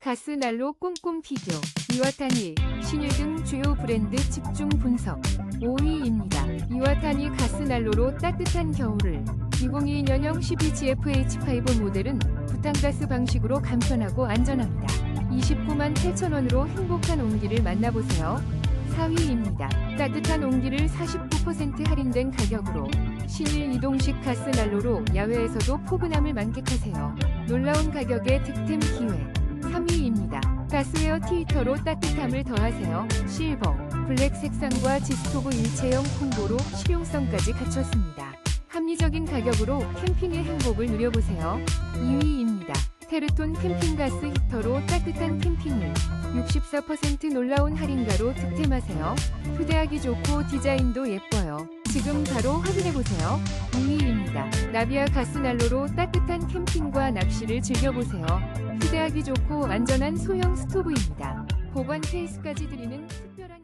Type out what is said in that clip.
가스난로 꼼꼼 비교, 이와타니, 신일 등 주요 브랜드 집중 분석 5위입니다. 이와타니 가스난로로 따뜻한 겨울을 2022년형 12GFH5 모델은 부탄가스 방식으로 간편하고 안전합니다. 29만 8천원으로 행복한 온기를 만나보세요. 4위입니다. 따뜻한 온기를 49% 할인된 가격으로 신일 이동식 가스난로로 야외에서도 포근함을 만끽하세요. 놀라운 가격의 득템 기회. 3위입니다. 가스웨어 티히터로 따뜻함을 더하세요. 실버, 블랙 색상과 지스토브 일체형 콤보로 실용성까지 갖췄습니다. 합리적인 가격으로 캠핑의 행복을 누려보세요. 2위입니다. 테르톤 캠핑가스 히터로 따뜻한 캠핑을 64% 놀라운 할인가로 득템하세요. 휴대하기 좋고 디자인도 예뻐요. 지금 바로 확인해보세요. 2위입니다. 나비아 가스난로로 따뜻한 캠핑과 낚시를 즐겨보세요. 휴대하기 좋고 안전한 소형 스토브입니다. 보관 케이스까지 드리는 특별한